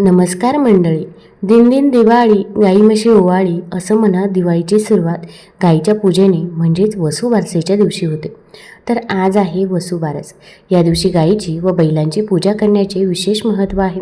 नमस्कार मंडळी. दिनदिन दिवाळी गाई म्हशी ओवाळी असं म्हणा दिवाळीची सुरुवात गाईच्या पूजेने म्हणजेच वसुबारसेच्या दिवशी होते. तर आज आहे वसुबारस या दिवशी गाईची व बैलांची पूजा करण्याचे विशेष महत्त्व आहे.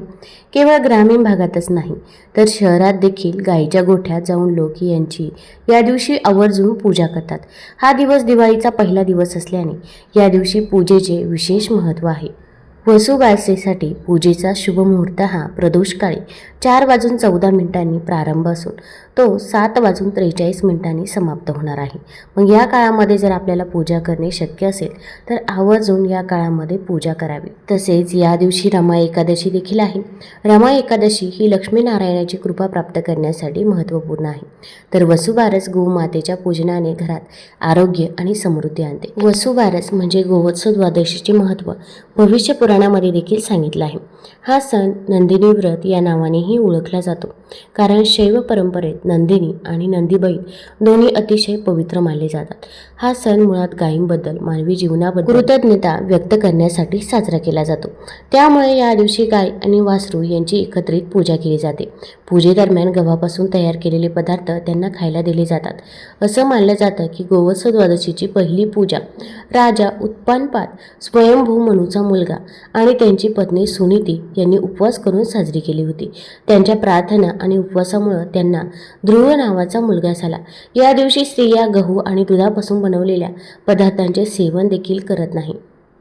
केवळ ग्रामीण भागातच नाही तर शहरात देखील गाईच्या गोठ्यात जाऊन लोक यांची या दिवशी आवर्जून पूजा करतात. हा दिवस दिवाळीचा पहिला दिवस असल्याने या दिवशी पूजेचे विशेष महत्त्व आहे. वसुबारसेसाठी पूजेचा शुभ मुहूर्त हा प्रदोषकाळी चार वाजून चौदा मिनिटांनी प्रारंभ असून तो सात वाजून त्रेचाळीस मिनिटांनी समाप्त होणार आहे. मग या काळामध्ये जर आपल्याला पूजा करणे शक्य असेल तर आवर्जून या काळामध्ये पूजा करावी. तसेच या दिवशी रमा एकादशी देखील आहे. रमा एकादशी ही लक्ष्मीनारायणाची कृपा प्राप्त करण्यासाठी महत्त्वपूर्ण आहे. तर वसुबारस गोमातेच्या पूजनाने घरात आरोग्य आणि समृद्धी आणते. वसुबारस म्हणजे गोवत्स द्वादशीचे महत्त्व. भविष्यपुरा पुराणामध्ये देखील सांगितलं आहे. हा सण नंदिनी व्रत या नावानेही ओळखला जातो. कारण शैव परंपरेत नंदिनी आणि नंदीबाई दोन्ही अतिशय पवित्र मानले जातात. हा सण मुळात गायींबद्दल मानवी जीवनाबद्दल कृतज्ञता व्यक्त करण्यासाठी साजरा केला जातो. त्यामुळे या दिवशी गाय आणि वासरू यांची एकत्रित पूजा केली जाते. पूजेदरम्यान गव्हापासून तयार केलेले पदार्थ त्यांना खायला दिले जातात. असं मानलं जातं की गोवत्स द्वादशीची पहिली पूजा राजा उत्पानपात स्वयंभू मनूचा मुलगा आणि त्यांची पत्नी सुनीती यांनी उपवास करून साजरी केली होती. त्यांच्या प्रार्थना आणि उपवासामुळं त्यांना ध्रुव नावाचा मुलगा झाला. या दिवशी स्त्रिया गहू आणि दुधापासून बनवलेल्या पदार्थांचे सेवन देखील करत नाही.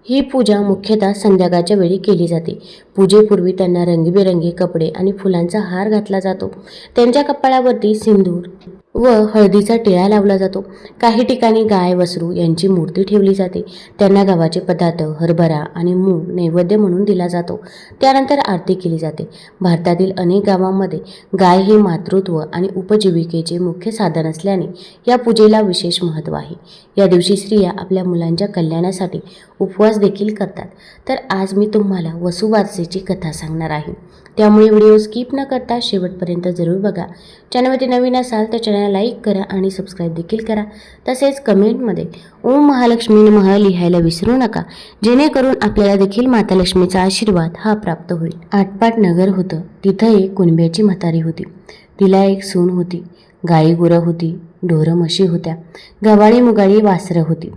ही पूजा मुख्यतः संध्याकाळच्या वेळी केली जाते. पूजेपूर्वी त्यांना रंगीबेरंगी कपडे आणि फुलांचा हार घातला जातो. त्यांच्या कपाळावरती सिंदूर व हळदीचा टिळा लावला जातो. काही ठिकाणी गाय वसरू यांची मूर्ती ठेवली जाते. त्यांना गव्हाचे पदार्थ हरभरा आणि मूग नैवेद्य म्हणून दिला जातो. त्यानंतर आरती केली जाते. भारतातील अनेक गावांमध्ये गाय हे मातृत्व आणि उपजीविकेचे मुख्य साधन असल्याने या पूजेला विशेष महत्त्व आहे. या दिवशी स्त्रिया आपल्या मुलांच्या कल्याणासाठी उपवास देखील करतात. तर आज मी तुम्हाला वसुबारसेची कथा सांगणार आहे. त्यामुळे व्हिडिओ स्किप न करता शेवटपर्यंत जरूर बघा. चॅनलमध्ये नवीन असाल तर चॅनलला लाईक करा आणि सबस्क्राईब देखील करा. तसेच कमेंटमध्ये ओम महालक्ष्मी नमः लिहायला विसरू नका. जेणेकरून आपल्याला देखील माता लक्ष्मीचा आशीर्वाद हा प्राप्त होईल. आटपाट नगर होतं. तिथं एक कुणब्याची म्हातारी होती. तिला एक सून होती. गाई गुरं होती. ढोरं म्हशी होत्या. गवाळी मुगाळी वासरं होती.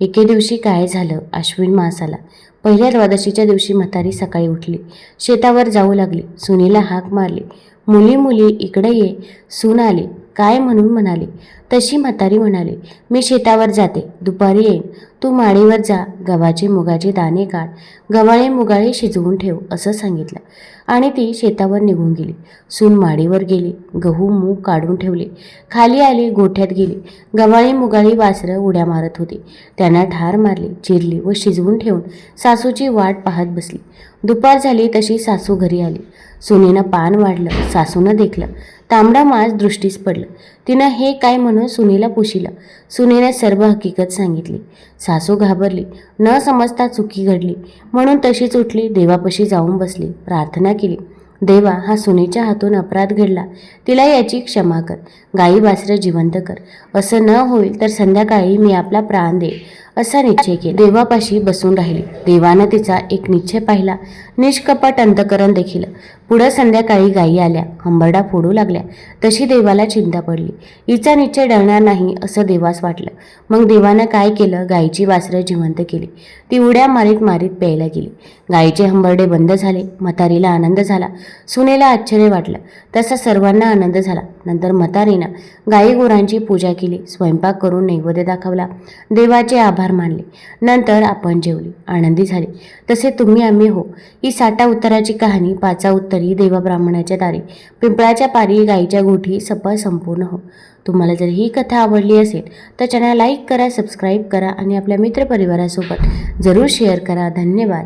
एके दिवशी काय झालं? अश्विन मास आला पहिल्या द्वादशीच्या दिवशी म्हातारी सकाळी उठली. शेतावर जाऊ लागली. सुनीला हाक मारली. मुली मुली इकडे ये. सून आली. काय म्हणून म्हणाले? तशी म्हातारी म्हणाली मी शेतावर जाते दुपारी येईन. तू माडीवर जा गव्हाचे मुगाचे दाणे काढ. गव्हाळे मुगाळे शिजवून ठेव असं सांगितलं. आणि ती शेतावर निघून गेली. सून माडीवर गेली गहू मूग काढून ठेवले. खाली आली गोठ्यात गेली. गव्हाळे मुगाळी वासरं उड्या मारत होती. त्यांना ठार मारली चिरली व शिजवून ठेवून सासूची वाट पाहत बसली. दुपार झाली तशी सासू घरी आली. सुनेनं पान वाढलं सासूनं देखलं. तांबडा मास दृष्टीस पडलं. तिनं हे काय म्हणून सुनीला पुशिलं? सुनेनं सर्व हकीकत सांगितली. सासू घाबरली. न समजता चुकी घडली. म्हणून तशीच उठली देवापाशी जाऊन बसली प्रार्थना केली. देवा हा सुनेच्या हातून अपराध घडला. तिला याची क्षमा कर. गाई वासरं जिवंत कर. असं न होईल तर संध्याकाळी मी आपला प्राण दे असा निश्चय केला. देवापाशी बसून राहिली. देवानं तिचा एक निश्चय पाहिला. निष्कपट अंतकरण देखील. पुढं संध्याकाळी गायी आल्या. हंबरडा फोडू लागल्या. तशी देवाला चिंता पडली. हिचा निश्चय डळणार नाही असं देवास वाटलं. मग देवानं काय केलं? गायीची वासरं जिवंत केली. ती उड्या मारीत मारीत प्यायला गेली. गायीचे हंबरडे बंद झाले. म्हातारीला आनंद झाला. सुनेला आश्चर्य वाटलं. तसा सर्वांना आनंद झाला. नंतर म्हातारीनं गाई गुरांची पूजा केली. स्वयंपाक करून नैवेद्य दाखवला. देवाचे आभार मानले. नंतर आपण जेवली. आनंदी झाली. तसे तुम्ही आम्ही हो. ही साठा उत्तराची कहाणी पाचा उत्तर देवा ब्राह्मणाच्या दारी. पिंपळाच्या पारी गाईच्या गोठी सफळ संपूर्ण हो. तुम्हाला जर ही कथा आवडली असेल तर चॅनल लाईक करा सबस्क्राईब करा आणि आपल्या मित्रपरिवारासोबत जरूर शेअर करा. धन्यवाद.